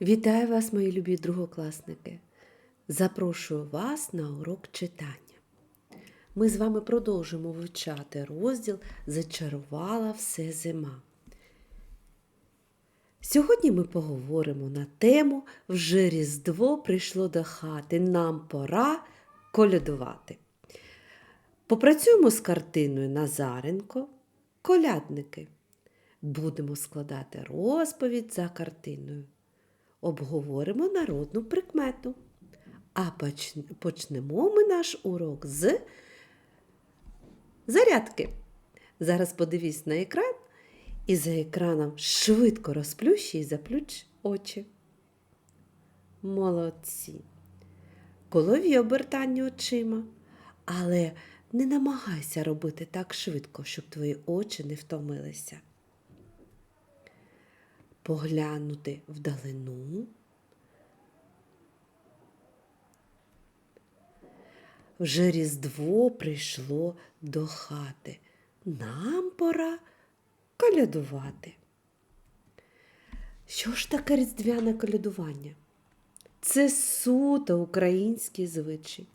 Вітаю вас, мої любі другокласники! Запрошую вас на урок читання. Ми з вами продовжимо вивчати розділ Зачарувала все зима. Сьогодні ми поговоримо на тему Вже Різдво прийшло до хати. Нам пора колядувати. Попрацюємо з картиною Назаренко Колядники. Будемо складати розповідь за картиною обговоримо народну прикмету. А почнемо ми наш урок з зарядки. Зараз подивись на екран і за екраном швидко розплющ і заплющ очі. Молодці. Колові обертання очима, але не намагайся робити так швидко, щоб твої очі не втомилися поглянути вдалину. Вже Різдво прийшло до хати. Нам пора колядувати. Що ж таке різдвяне колядування? Це суто український звичай.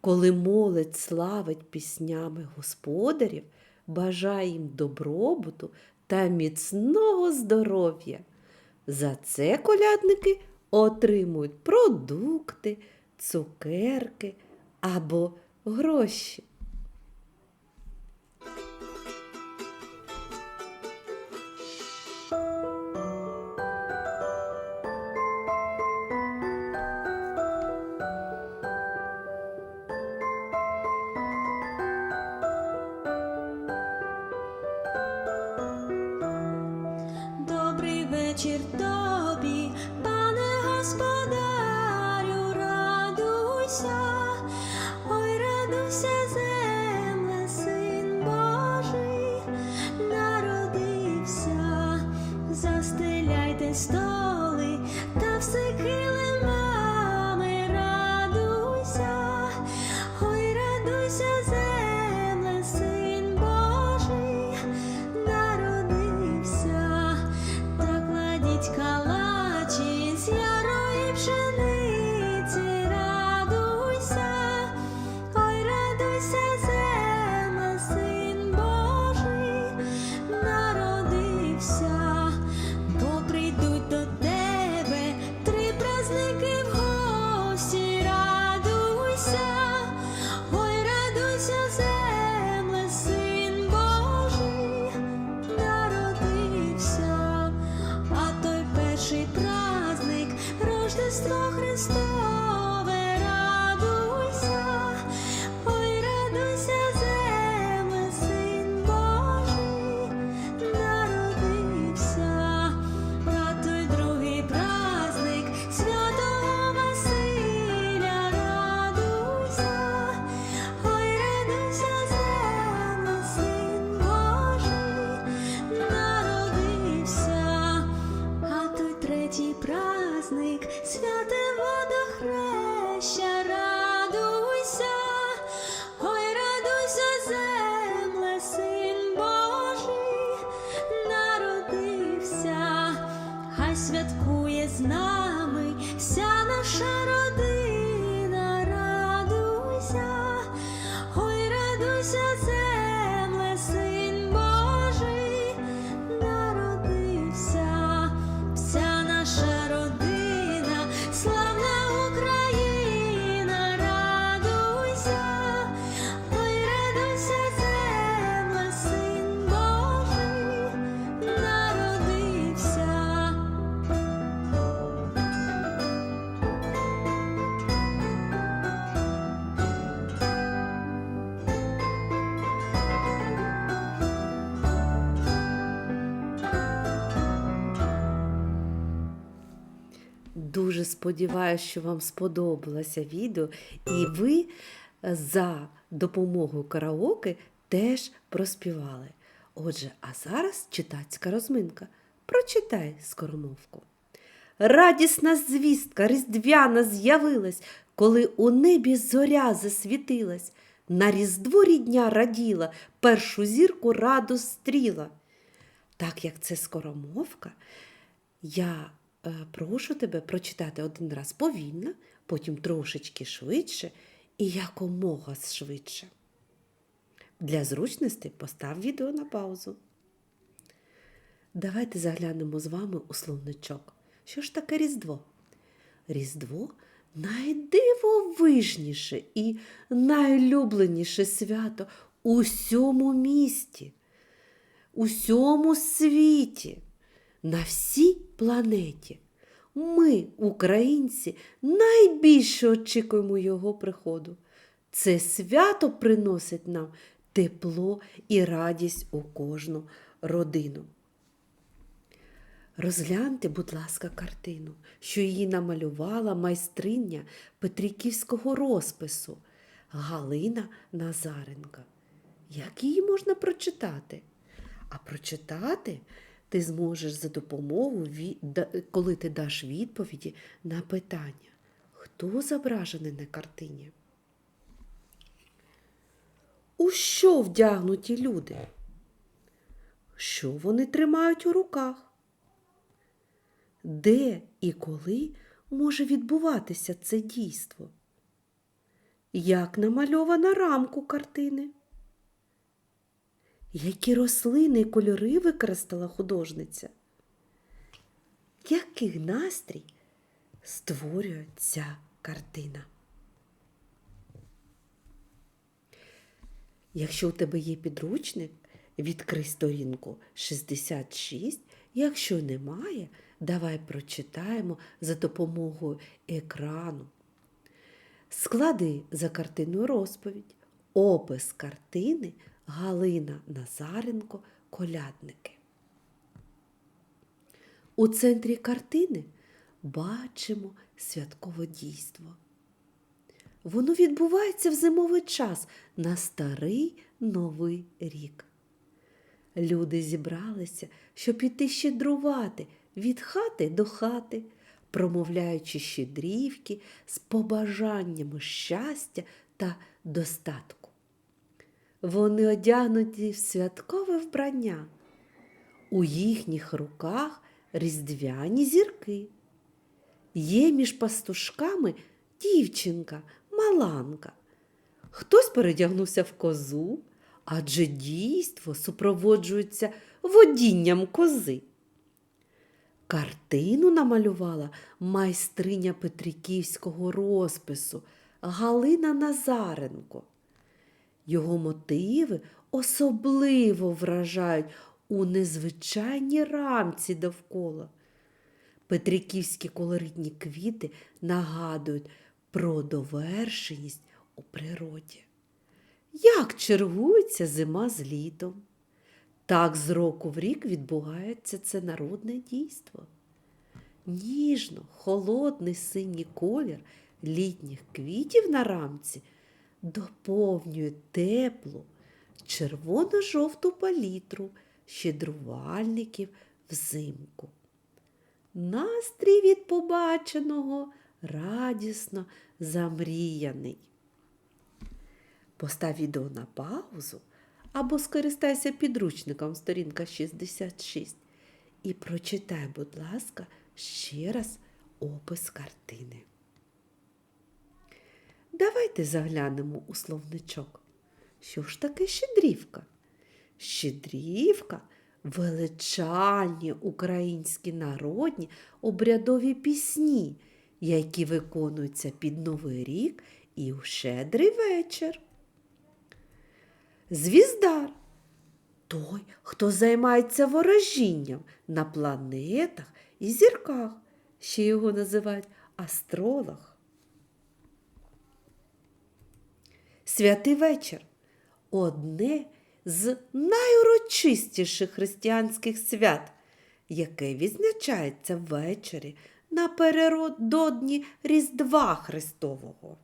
Коли молодь славить піснями господарів, бажає їм добробуту та міцного здоров'я. За це колядники отримують продукти, цукерки або гроші. star. Святкує з нами вся наша родина, Дуже сподіваюся, що вам сподобалося відео, і ви е, за допомогою караоке теж проспівали. Отже, а зараз читацька розминка. Прочитай скоромовку. Радісна звістка різдвяна з'явилась, коли у небі зоря засвітилась. На різдво рідня раділа, першу зірку раду стріла. Так як це скоромовка, я прошу тебе прочитати один раз повільно, потім трошечки швидше і якомога швидше. Для зручності постав відео на паузу. Давайте заглянемо з вами у словничок. Що ж таке Різдво? Різдво найдивовижніше і найлюбленіше свято у всьому місті, у всьому світі, на всій планеті. Ми, українці, найбільше очікуємо його приходу. Це свято приносить нам тепло і радість у кожну родину. Розгляньте, будь ласка, картину, що її намалювала майстриня Петриківського розпису Галина Назаренка. Як її можна прочитати? А прочитати ти зможеш за допомогою, коли ти даш відповіді на питання, хто зображений на картині? У що вдягнуті люди? Що вони тримають у руках? Де і коли може відбуватися це дійство? Як намальована рамку картини? Які рослини і кольори використала художниця? Який настрій створює ця картина? Якщо у тебе є підручник, відкрий сторінку 66. Якщо немає, давай прочитаємо за допомогою екрану. Склади за картиною розповідь. Опис картини Галина Назаренко Колядники. У центрі картини бачимо святкове дійство. Воно відбувається в зимовий час на старий новий рік. Люди зібралися, щоб іти щедрувати від хати до хати, промовляючи щедрівки з побажаннями щастя та достатку. Вони одягнуті в святкове вбрання. У їхніх руках різдвяні зірки. Є між пастушками дівчинка, маланка. Хтось передягнувся в козу, адже дійство супроводжується водінням кози. Картину намалювала майстриня Петриківського розпису Галина Назаренко. Його мотиви особливо вражають у незвичайній рамці довкола. Петриківські колоритні квіти нагадують про довершеність у природі. Як чергується зима з літом? Так з року в рік відбувається це народне дійство. Ніжно, холодний синій колір літніх квітів на рамці доповнює теплу червоно-жовту палітру щедрувальників взимку. Настрій від побаченого радісно замріяний. Постав відео на паузу або скористайся підручником сторінка 66 і прочитай, будь ласка, ще раз опис картини. Давайте заглянемо у словничок. Що ж таке щедрівка? Щедрівка величальні українські народні обрядові пісні, які виконуються під Новий рік і у щедрий вечір. Звіздар той, хто займається ворожінням на планетах і зірках, ще його називають астролог. Святий вечір одне з найурочистіших християнських свят, яке відзначається ввечері напередодні Різдва Христового.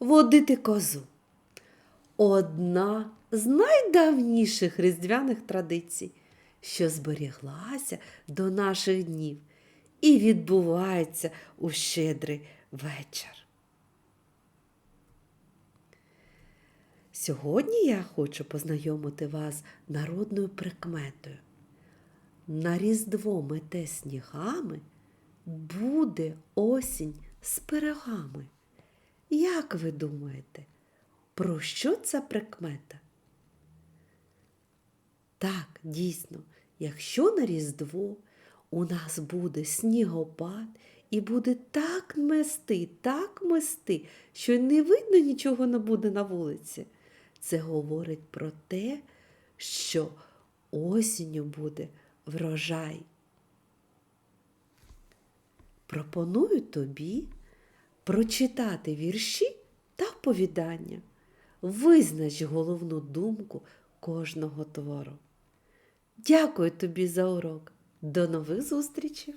Водити козу одна з найдавніших різдвяних традицій, що зберіглася до наших днів і відбувається у щедрий вечір. Сьогодні я хочу познайомити вас народною прикметою. на різдво мете снігами, буде осінь з пирогами. Як ви думаєте, про що ця прикмета? Так, дійсно, якщо на Різдво у нас буде снігопад і буде так мести, так мести, що не видно нічого не буде на вулиці, це говорить про те, що осінню буде врожай. Пропоную тобі прочитати вірші та оповідання. Визнач головну думку кожного твору. Дякую тобі за урок. До нових зустрічей!